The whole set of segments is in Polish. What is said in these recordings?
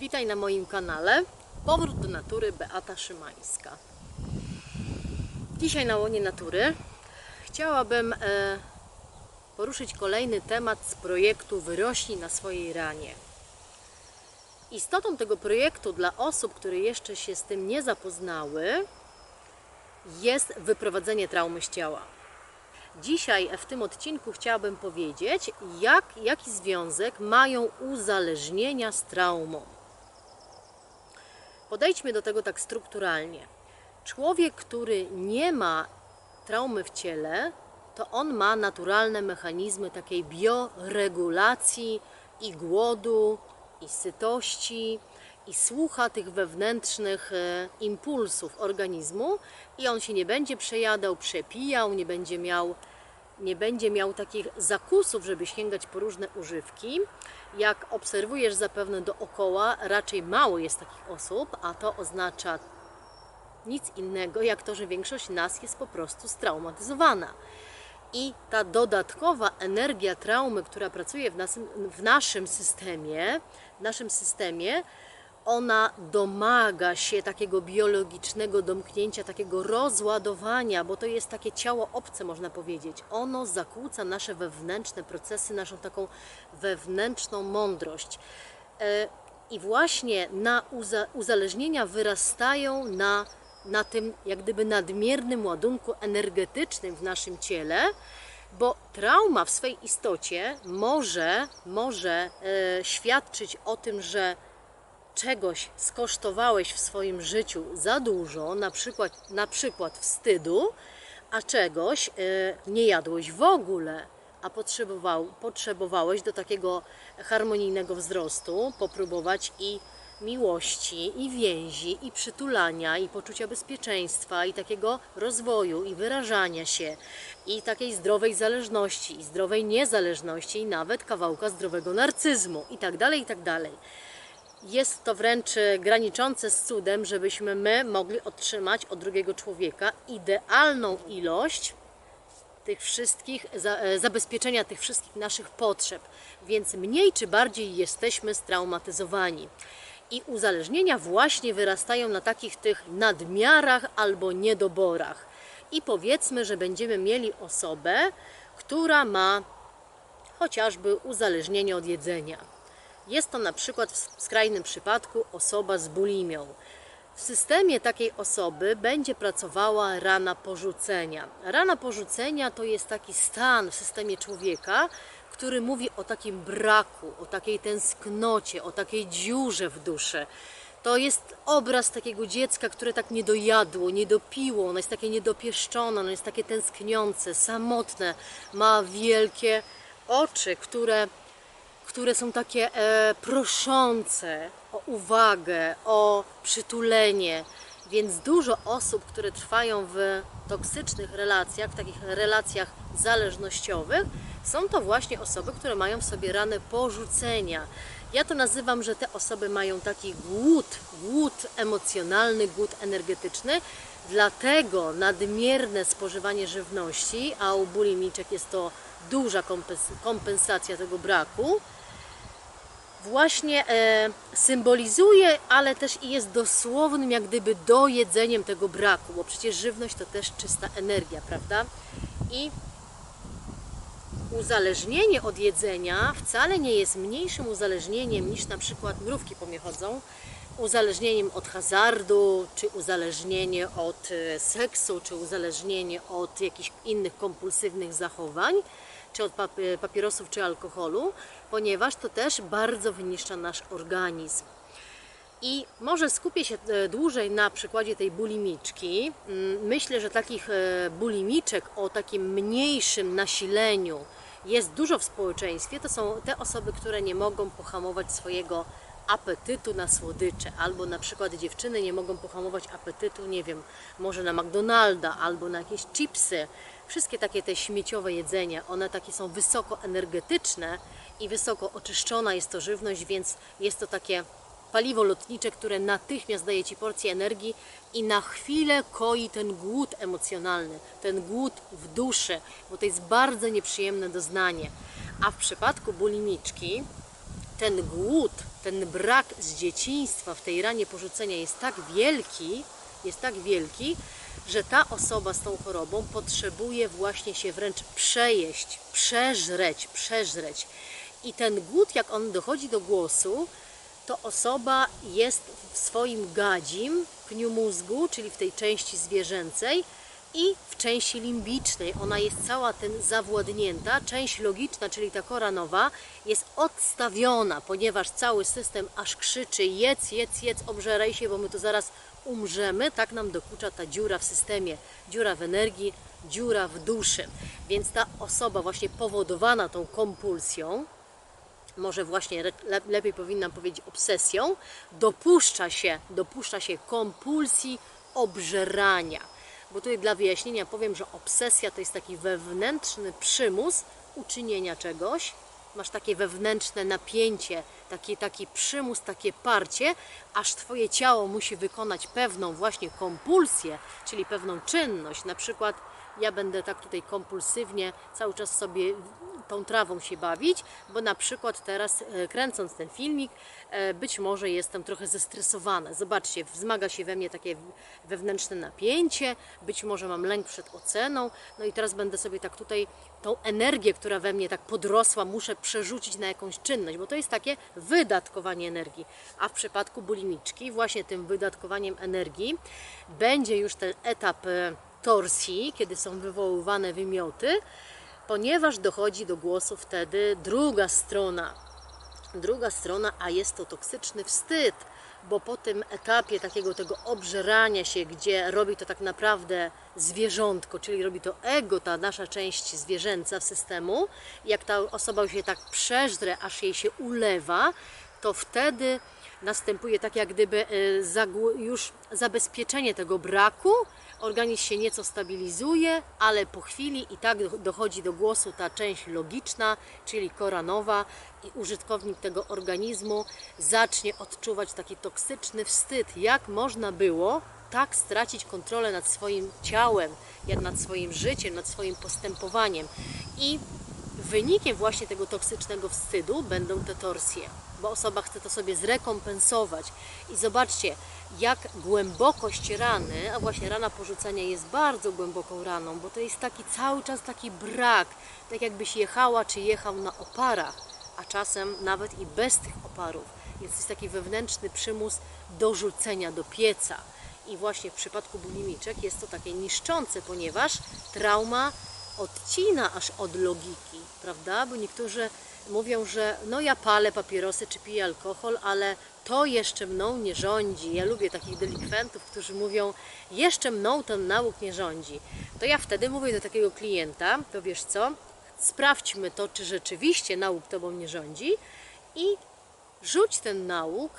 Witaj na moim kanale. Powrót do natury Beata Szymańska. Dzisiaj na łonie natury chciałabym e, poruszyć kolejny temat z projektu Wyrośnij na swojej ranie. Istotą tego projektu dla osób, które jeszcze się z tym nie zapoznały, jest wyprowadzenie traumy z ciała. Dzisiaj w tym odcinku chciałabym powiedzieć, jak, jaki związek mają uzależnienia z traumą. Podejdźmy do tego tak strukturalnie. Człowiek, który nie ma traumy w ciele, to on ma naturalne mechanizmy takiej bioregulacji i głodu, i sytości, i słucha tych wewnętrznych e, impulsów organizmu i on się nie będzie przejadał, przepijał, nie będzie miał nie będzie miał takich zakusów, żeby sięgać po różne używki. Jak obserwujesz zapewne dookoła, raczej mało jest takich osób, a to oznacza nic innego, jak to, że większość nas jest po prostu straumatyzowana. I ta dodatkowa energia traumy, która pracuje w, nas, w naszym systemie, w naszym systemie, ona domaga się takiego biologicznego domknięcia, takiego rozładowania, bo to jest takie ciało obce, można powiedzieć. Ono zakłóca nasze wewnętrzne procesy, naszą taką wewnętrzną mądrość. E, I właśnie na uza uzależnienia wyrastają na, na tym, jak gdyby nadmiernym ładunku energetycznym w naszym ciele, bo trauma w swej istocie może, może e, świadczyć o tym, że czegoś skosztowałeś w swoim życiu za dużo, na przykład, na przykład wstydu, a czegoś e, nie jadłeś w ogóle, a potrzebował, potrzebowałeś do takiego harmonijnego wzrostu popróbować i miłości, i więzi, i przytulania, i poczucia bezpieczeństwa, i takiego rozwoju, i wyrażania się, i takiej zdrowej zależności, i zdrowej niezależności, i nawet kawałka zdrowego narcyzmu, i tak dalej, i tak dalej jest to wręcz e, graniczące z cudem, żebyśmy my mogli otrzymać od drugiego człowieka idealną ilość tych wszystkich, e, zabezpieczenia tych wszystkich naszych potrzeb. Więc mniej czy bardziej jesteśmy straumatyzowani. I uzależnienia właśnie wyrastają na takich tych nadmiarach albo niedoborach. I powiedzmy, że będziemy mieli osobę, która ma chociażby uzależnienie od jedzenia. Jest to na przykład w skrajnym przypadku osoba z bulimią. W systemie takiej osoby będzie pracowała rana porzucenia. Rana porzucenia to jest taki stan w systemie człowieka, który mówi o takim braku, o takiej tęsknocie, o takiej dziurze w duszy. To jest obraz takiego dziecka, które tak nie dojadło, nie dopiło, ono jest takie niedopieszczone, ono jest takie tęskniące, samotne, ma wielkie oczy, które które są takie e, proszące o uwagę, o przytulenie. Więc dużo osób, które trwają w toksycznych relacjach, w takich relacjach zależnościowych, są to właśnie osoby, które mają w sobie ranę porzucenia. Ja to nazywam, że te osoby mają taki głód, głód emocjonalny, głód energetyczny, dlatego nadmierne spożywanie żywności, a u bulimiczek jest to duża kompens- kompensacja tego braku, właśnie e, symbolizuje, ale też i jest dosłownym jak gdyby dojedzeniem tego braku, bo przecież żywność to też czysta energia, prawda? I uzależnienie od jedzenia wcale nie jest mniejszym uzależnieniem niż na przykład mrówki po mnie chodzą, uzależnieniem od hazardu, czy uzależnienie od e, seksu, czy uzależnienie od jakichś innych kompulsywnych zachowań, czy od pap- papierosów, czy alkoholu, ponieważ to też bardzo wyniszcza nasz organizm. I może skupię się e, dłużej na przykładzie tej bulimiczki. Mm, Myślę, że takich e, bulimiczek o takim mniejszym nasileniu jest dużo w społeczeństwie. To są te osoby, które nie mogą pohamować swojego apetytu na słodycze, albo na przykład dziewczyny nie mogą pohamować apetytu, nie wiem, może na McDonalda, albo na jakieś chipsy. Wszystkie takie te śmieciowe jedzenia, one takie są wysoko energetyczne i wysoko oczyszczona jest to żywność, więc jest to takie paliwo lotnicze, które natychmiast daje Ci porcję energii i na chwilę koi ten głód emocjonalny, ten głód w duszy, bo to jest bardzo nieprzyjemne doznanie. A w przypadku bulimiczki, ten głód, ten brak z dzieciństwa w tej ranie porzucenia jest tak wielki, jest tak wielki, że ta osoba z tą chorobą potrzebuje właśnie się wręcz przejeść, przeżreć, przeżreć. I ten głód, jak on dochodzi do głosu, to osoba jest w swoim gadzim pniu mózgu, czyli w tej części zwierzęcej i w części limbicznej. Ona jest cała tym zawładnięta. Część logiczna, czyli ta kora nowa, jest odstawiona, ponieważ cały system aż krzyczy jedz, jedz, jedz, obżeraj się, bo my tu zaraz umrzemy. Tak nam dokucza ta dziura w systemie, dziura w energii, dziura w duszy. Więc ta osoba właśnie powodowana tą kompulsją, może właśnie le- lepiej powinnam powiedzieć obsesją, dopuszcza się, dopuszcza się kompulsji obżerania. Bo tutaj dla wyjaśnienia powiem, że obsesja to jest taki wewnętrzny przymus uczynienia czegoś. Masz takie wewnętrzne napięcie, taki, taki przymus, takie parcie, aż Twoje ciało musi wykonać pewną właśnie kompulsję, czyli pewną czynność. Na przykład ja będę tak tutaj kompulsywnie cały czas sobie tą trawą się bawić, bo na przykład teraz e, kręcąc ten filmik, e, być może jestem trochę zestresowana. Zobaczcie, wzmaga się we mnie takie wewnętrzne napięcie, być może mam lęk przed oceną, no i teraz będę sobie tak tutaj tą energię, która we mnie tak podrosła, muszę przerzucić na jakąś czynność, bo to jest takie wydatkowanie energii. A w przypadku bulimiczki, właśnie tym wydatkowaniem energii, będzie już ten etap e, torsji, kiedy są wywoływane wymioty, ponieważ dochodzi do głosu wtedy druga strona. Druga strona, a jest to toksyczny wstyd, bo po tym etapie takiego tego obżerania się, gdzie robi to tak naprawdę zwierzątko, czyli robi to ego, ta nasza część zwierzęca w systemu, jak ta osoba się tak przeżre, aż jej się ulewa, to wtedy następuje tak jak gdyby zagł- już zabezpieczenie tego braku, organizm się nieco stabilizuje, ale po chwili i tak do- dochodzi do głosu ta część logiczna, czyli kora nowa i użytkownik tego organizmu zacznie odczuwać taki toksyczny wstyd, jak można było tak stracić kontrolę nad swoim ciałem, jak nad swoim życiem, nad swoim postępowaniem. I wynikiem właśnie tego toksycznego wstydu będą te torsje, bo osoba chce to sobie zrekompensować. I zobaczcie, jak głębokość rany, a właśnie rana porzucenia jest bardzo głęboką raną, bo to jest taki cały czas taki brak, tak jakbyś jechała czy jechał na oparach, a czasem nawet i bez tych oparów. Więc jest taki wewnętrzny przymus dorzucenia do pieca. I właśnie w przypadku bulimiczek jest to takie niszczące, ponieważ trauma odcina aż od logiki, prawda? Bo niektórzy mówią, że no ja palę papierosy czy piję alkohol, ale to jeszcze mną nie rządzi. Ja lubię takich delikwentów, którzy mówią, jeszcze mną ten nauk nie rządzi. To ja wtedy mówię do takiego klienta, to wiesz co, sprawdźmy to, czy rzeczywiście nauk tobą nie rządzi i rzuć ten nauk,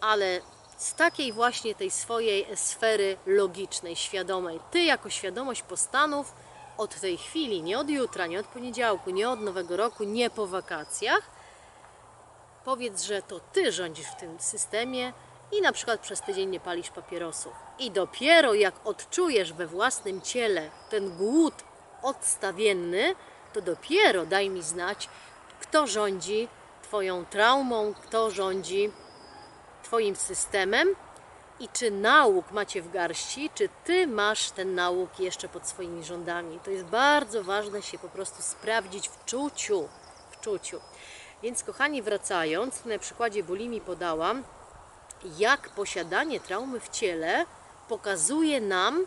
ale z takiej właśnie tej swojej sfery logicznej, świadomej. Ty jako świadomość postanów od tej chwili, nie od jutra, nie od poniedziałku, nie od nowego roku, nie po wakacjach, powiedz, że to ty rządzisz w tym systemie i na przykład przez tydzień nie palisz papierosów. I dopiero jak odczujesz we własnym ciele ten głód odstawienny, to dopiero daj mi znać, kto rządzi Twoją traumą, kto rządzi Twoim systemem i czy nauk macie w garści, czy Ty masz ten nauk jeszcze pod swoimi rządami. To jest bardzo ważne się po prostu sprawdzić w czuciu. W czuciu. Więc kochani, wracając, na przykładzie bulimii podałam, jak posiadanie traumy w ciele pokazuje nam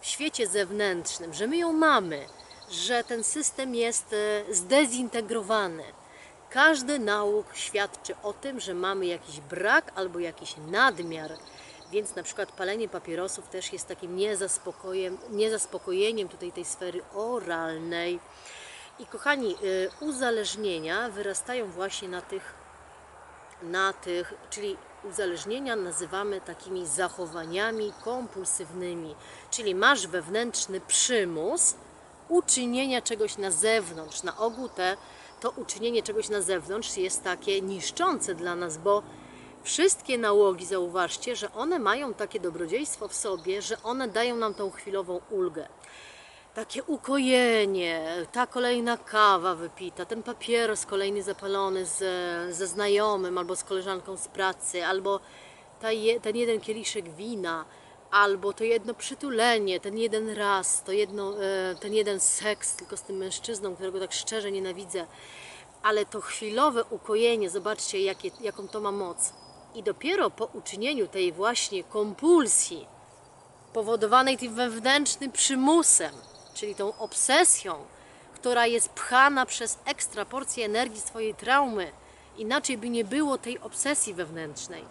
w świecie zewnętrznym, że my ją mamy, że ten system jest e, zdezintegrowany. Każdy nauk świadczy o tym, że mamy jakiś brak albo jakiś nadmiar. Więc na przykład palenie papierosów też jest takim niezaspokojeniem tutaj tej sfery oralnej. I kochani, y, uzależnienia wyrastają właśnie na tych na tych, czyli uzależnienia nazywamy takimi zachowaniami kompulsywnymi, czyli masz wewnętrzny przymus uczynienia czegoś na zewnątrz. Na ogół te, to uczynienie czegoś na zewnątrz jest takie niszczące dla nas, bo wszystkie nałogi, zauważcie, że one mają takie dobrodziejstwo w sobie, że one dają nam tą chwilową ulgę. takie ukojenie, ta kolejna kawa wypita, ten papieros kolejny zapalony z, ze znajomym albo z koleżanką z pracy, albo je, ten jeden kieliszek wina, albo to jedno przytulenie, ten jeden raz, to jedno, e, ten jeden seks tylko z tym mężczyzną, którego tak szczerze nienawidzę, ale to chwilowe ukojenie, zobaczcie jakie, jaką to ma moc. I dopiero po uczynieniu tej właśnie kompulsji, powodowanej tym wewnętrznym przymusem, czyli tą obsesją, która jest pchana przez ekstra porcję energii z Twojej traumy. Inaczej by nie było tej obsesji wewnętrznej.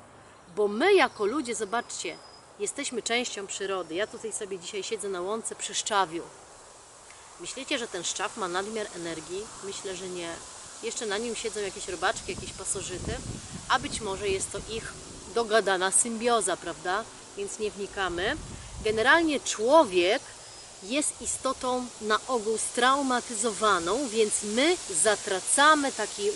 Bo my jako ludzie, zobaczcie, jesteśmy częścią przyrody. Ja tutaj sobie dzisiaj siedzę na łące przy szczawiu. Myślicie, że ten szczaw ma nadmiar energii? Myślę, że nie. Jeszcze na nim siedzą jakieś robaczki, jakieś pasożyty, a być może jest to ich dogadana symbioza, prawda? Więc nie wnikamy. Generalnie człowiek jest istotą na ogół straumatyzowaną, więc my zatracamy taki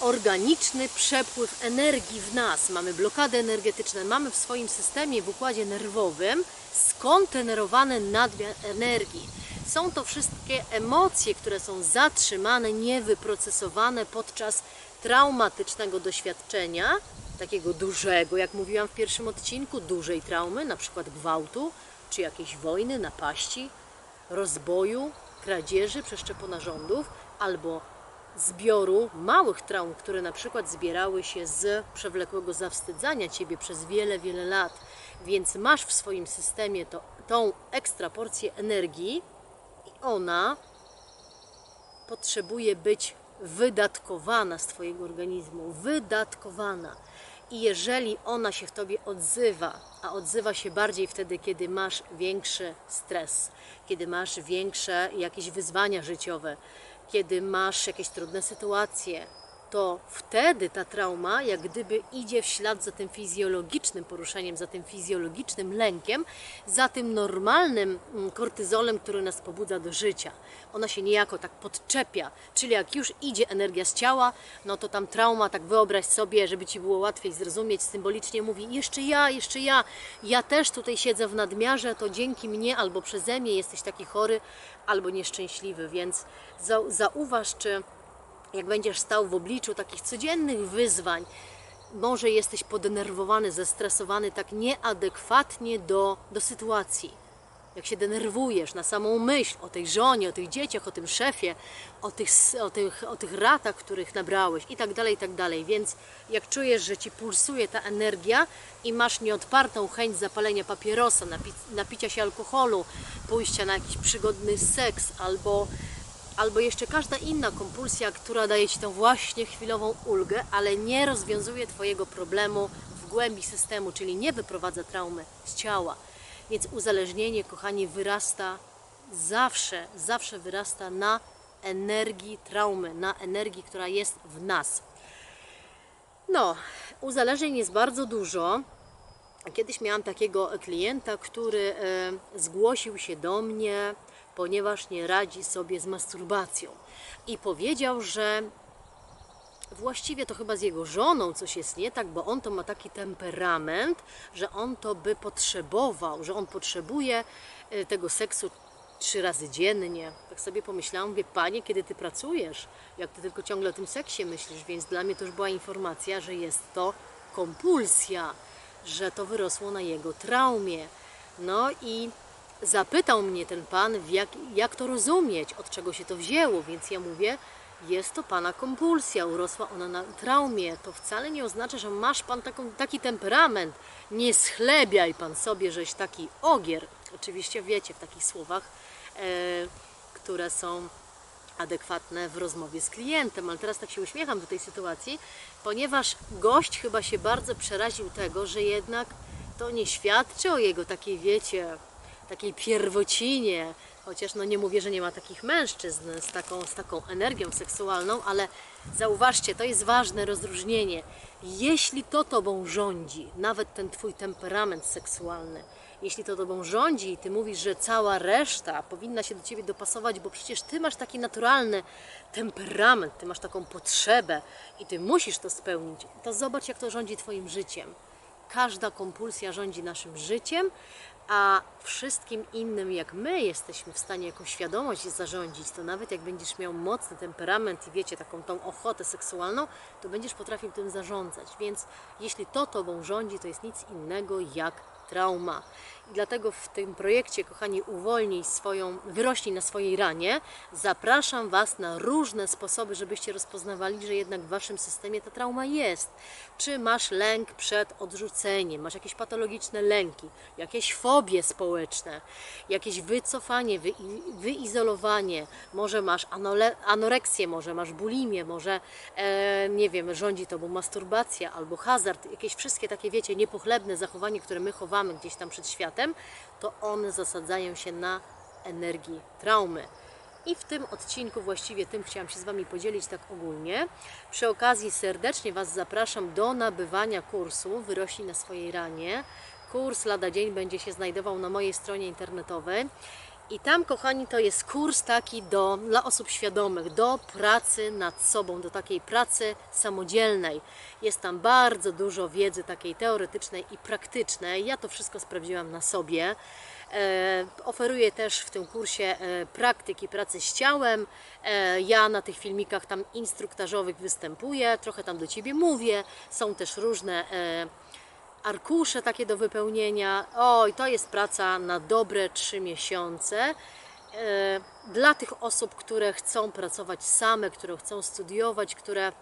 organiczny przepływ energii w nas. Mamy blokady energetyczne, mamy w swoim systemie, w układzie nerwowym skontenerowany nadmiar energii. Są to wszystkie emocje, które są zatrzymane, niewyprocesowane podczas traumatycznego doświadczenia, takiego dużego, jak mówiłam w pierwszym odcinku, dużej traumy, na przykład gwałtu, czy jakiejś wojny, napaści, rozboju, kradzieży, przeszczepu narządów, albo zbioru małych traum, które na przykład zbierały się z przewlekłego zawstydzania Ciebie przez wiele, wiele lat. Więc masz w swoim systemie to, tą ekstra porcję energii i ona potrzebuje być wydatkowana z Twojego organizmu, wydatkowana. I jeżeli ona się w Tobie odzywa, a odzywa się bardziej wtedy, kiedy masz większy stres, kiedy masz większe jakieś wyzwania życiowe, kiedy masz jakieś trudne sytuacje, to wtedy ta trauma jak gdyby idzie w ślad za tym fizjologicznym poruszeniem, za tym fizjologicznym lękiem, za tym normalnym mm, kortyzolem, który nas pobudza do życia. Ona się niejako tak podczepia, czyli jak już idzie energia z ciała, no to tam trauma, tak wyobraź sobie, żeby Ci było łatwiej zrozumieć, symbolicznie mówi jeszcze ja, jeszcze ja, ja też tutaj siedzę w nadmiarze, to dzięki mnie albo przeze mnie jesteś taki chory albo nieszczęśliwy, więc zau- zauważ, czy jak będziesz stał w obliczu takich codziennych wyzwań, może jesteś podenerwowany, zestresowany tak nieadekwatnie do, do sytuacji. Jak się denerwujesz na samą myśl o tej żonie, o tych dzieciach, o tym szefie, o tych, o tych, o tych ratach, których nabrałeś i tak dalej, i tak dalej. Więc jak czujesz, że ci pulsuje ta energia i masz nieodpartą chęć zapalenia papierosa, napi- napicia się alkoholu, pójścia na jakiś przygodny seks albo albo jeszcze każda inna kompulsja, która daje Ci tą właśnie chwilową ulgę, ale nie rozwiązuje Twojego problemu w głębi systemu, czyli nie wyprowadza traumy z ciała. Więc uzależnienie, kochani, wyrasta zawsze, zawsze wyrasta na energii traumy, na energii, która jest w nas. No, uzależnień jest bardzo dużo. Kiedyś miałam takiego klienta, który e, zgłosił się do mnie, ponieważ nie radzi sobie z masturbacją. I powiedział, że właściwie to chyba z jego żoną coś jest nie tak, bo on to ma taki temperament, że on to by potrzebował, że on potrzebuje e, tego seksu trzy razy dziennie. Tak sobie pomyślałam, wie panie, kiedy ty pracujesz, jak ty tylko ciągle o tym seksie myślisz, więc dla mnie to już była informacja, że jest to kompulsja, że to wyrosło na jego traumie. No i zapytał mnie ten pan, jak, jak to rozumieć, od czego się to wzięło, więc ja mówię, jest to pana kompulsja, urosła ona na traumie. To wcale nie oznacza, że masz pan taką, taki temperament. Nie schlebiaj pan sobie, żeś taki ogier. Oczywiście wiecie w takich słowach, e, które są adekwatne w rozmowie z klientem, ale teraz tak się uśmiecham do tej sytuacji, ponieważ gość chyba się bardzo przeraził tego, że jednak to nie świadczy o jego takiej, wiecie, takiej pierwocinie, chociaż no nie mówię, że nie ma takich mężczyzn z taką, z taką energią seksualną, ale zauważcie, to jest ważne rozróżnienie. Jeśli to tobą rządzi, nawet ten twój temperament seksualny, jeśli to tobą rządzi i ty mówisz, że cała reszta powinna się do ciebie dopasować, bo przecież ty masz taki naturalny temperament, ty masz taką potrzebę i ty musisz to spełnić, to zobacz, jak to rządzi twoim życiem. każda kompulsja rządzi naszym życiem, a wszystkim innym, jak my jesteśmy w stanie jako świadomość zarządzić, to nawet jak będziesz miał mocny temperament i wiecie, taką tą ochotę seksualną, to będziesz potrafił tym zarządzać. Więc jeśli to tobą rządzi, to jest nic innego jak trauma. I dlatego w tym projekcie, kochani, uwolnij swoją, wyrośnij na swojej ranie. Zapraszam Was na różne sposoby, żebyście rozpoznawali, że jednak w Waszym systemie ta trauma jest. Czy masz lęk przed odrzuceniem, masz jakieś patologiczne lęki, jakieś fobie społeczne, jakieś wycofanie, wy, wyizolowanie, może masz anole, anoreksję, może masz bulimię, może, e, nie wiem, rządzi Tobą masturbacja albo hazard, jakieś wszystkie takie, wiecie, niepochlebne zachowanie, które my chowamy gdzieś tam przed światem, to one zasadzają się na energii traumy. I w tym odcinku właściwie tym chciałam się z Wami podzielić tak ogólnie. Przy okazji serdecznie Was zapraszam do nabywania kursu Wyrośnij na swojej ranie. Kurs lada dzień będzie się znajdował na mojej stronie internetowej. I tam, kochani, to jest kurs taki do, dla osób świadomych, do pracy nad sobą, do takiej pracy samodzielnej. Jest tam bardzo dużo wiedzy takiej teoretycznej i praktycznej. Ja to wszystko sprawdziłam na sobie. E, oferuję też w tym kursie e, praktyki pracy z ciałem. E, ja na tych filmikach tam instruktażowych występuję, trochę tam do Ciebie mówię. Są też różne e, arkusze takie do wypełnienia. Oj, to jest praca na dobre trzy miesiące. E, Dla tych osób, które chcą pracować same, które chcą studiować, które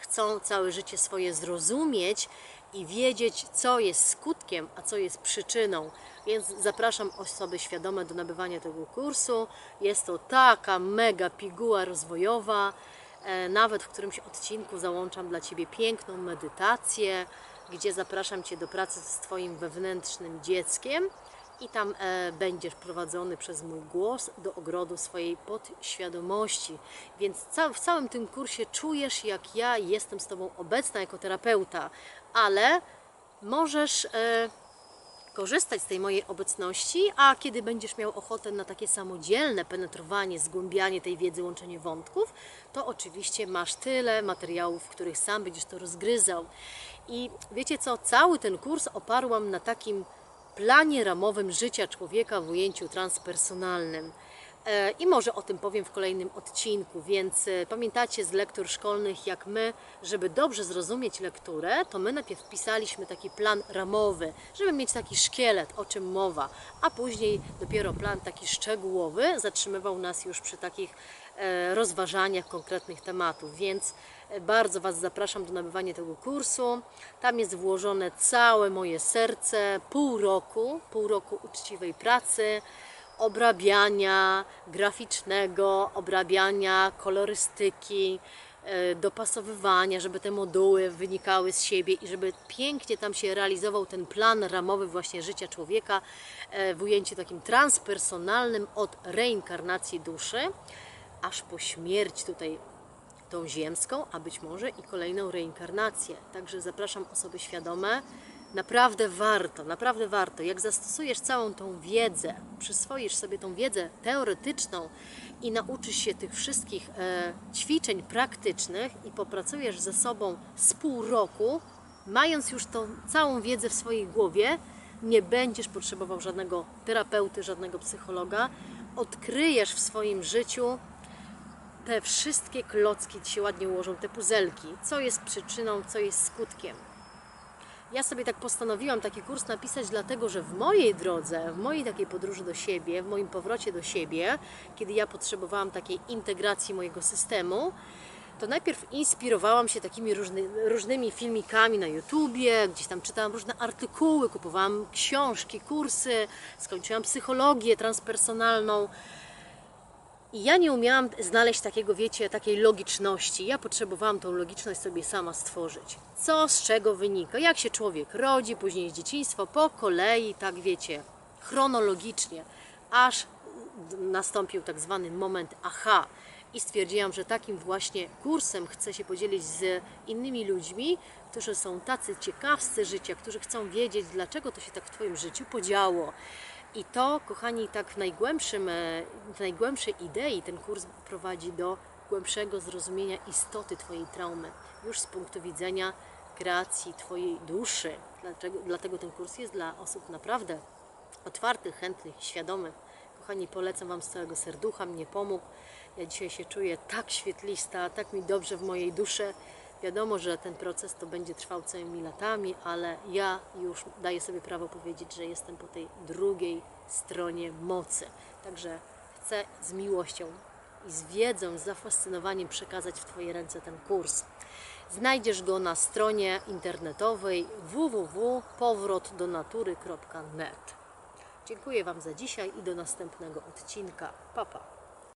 chcą całe życie swoje zrozumieć i wiedzieć, co jest skutkiem, a co jest przyczyną. Więc zapraszam osoby świadome do nabywania tego kursu. Jest to taka mega piguła rozwojowa. E, Nawet w którymś odcinku załączam dla Ciebie piękną medytację, gdzie zapraszam Cię do pracy z Twoim wewnętrznym dzieckiem i tam e, będziesz prowadzony przez mój głos do ogrodu swojej podświadomości. Więc ca w całym tym kursie czujesz, jak ja jestem z Tobą obecna jako terapeuta, ale możesz. E, korzystać z tej mojej obecności, a kiedy będziesz miał ochotę na takie samodzielne penetrowanie, zgłębianie tej wiedzy, łączenie wątków, to oczywiście masz tyle materiałów, w których sam będziesz to rozgryzał. I wiecie co, cały ten kurs oparłam na takim planie ramowym życia człowieka w ujęciu transpersonalnym. E, I może o tym powiem w kolejnym odcinku, więc e, pamiętacie z lektur szkolnych, jak my, żeby dobrze zrozumieć lekturę, to my najpierw wpisaliśmy taki plan ramowy, żeby mieć taki szkielet, o czym mowa, a później dopiero plan taki szczegółowy zatrzymywał nas już przy takich e, rozważaniach konkretnych tematów, więc bardzo Was zapraszam do nabywania tego kursu. Tam jest włożone całe moje serce, pół roku, pół roku uczciwej pracy obrabiania graficznego, obrabiania kolorystyki, e, dopasowywania, żeby te moduły wynikały z siebie i żeby pięknie tam się realizował ten plan ramowy właśnie życia człowieka e, w ujęciu takim transpersonalnym od reinkarnacji duszy, aż po śmierć tutaj tą ziemską, a być może i kolejną reinkarnację. Także zapraszam osoby świadome. Naprawdę warto, naprawdę warto. Jak zastosujesz całą tą wiedzę, przyswoisz sobie tą wiedzę teoretyczną i nauczysz się tych wszystkich e, ćwiczeń praktycznych i popracujesz ze sobą z pół roku, mając już tą całą wiedzę w swojej głowie, nie będziesz potrzebował żadnego terapeuty, żadnego psychologa. Odkryjesz w swoim życiu te wszystkie klocki ci się ładnie ułożą, te puzelki, co jest przyczyną, co jest skutkiem. Ja sobie tak postanowiłam taki kurs napisać, dlatego że w mojej drodze, w mojej takiej podróży do siebie, w moim powrocie do siebie, kiedy ja potrzebowałam takiej integracji mojego systemu, to najpierw inspirowałam się takimi różny, różnymi filmikami na YouTubie, gdzieś tam czytałam różne artykuły, kupowałam książki, kursy, skończyłam psychologię transpersonalną. I ja nie umiałam znaleźć takiego, wiecie, takiej logiczności. Ja potrzebowałam tą logiczność sobie sama stworzyć. Co z czego wynika? Jak się człowiek rodzi, później jest dzieciństwo, po kolei, tak wiecie, chronologicznie, aż nastąpił tak zwany moment aha. I stwierdziłam, że takim właśnie kursem chcę się podzielić z innymi ludźmi, którzy są tacy ciekawscy życia, którzy chcą wiedzieć, dlaczego to się tak w Twoim życiu podziało. I to, kochani, tak w najgłębszym, e, w najgłębszej idei ten kurs prowadzi do głębszego zrozumienia istoty Twojej traumy, już z punktu widzenia kreacji Twojej duszy. Dlaczego, dlatego ten kurs jest dla osób naprawdę otwartych, chętnych, świadomych. Kochani, polecam Wam z całego serducha, mnie pomógł. Ja dzisiaj się czuję tak świetlista, tak mi dobrze w mojej duszy. Wiadomo, że ten proces to będzie trwał całymi latami, ale ja już daję sobie prawo powiedzieć, że jestem po tej drugiej stronie mocy. Także chcę z miłością i z wiedzą, z zafascynowaniem przekazać w Twoje ręce ten kurs. Znajdziesz go na stronie internetowej www.powrotdonatury.net. Dziękuję Wam za dzisiaj i do następnego odcinka. Pa, pa.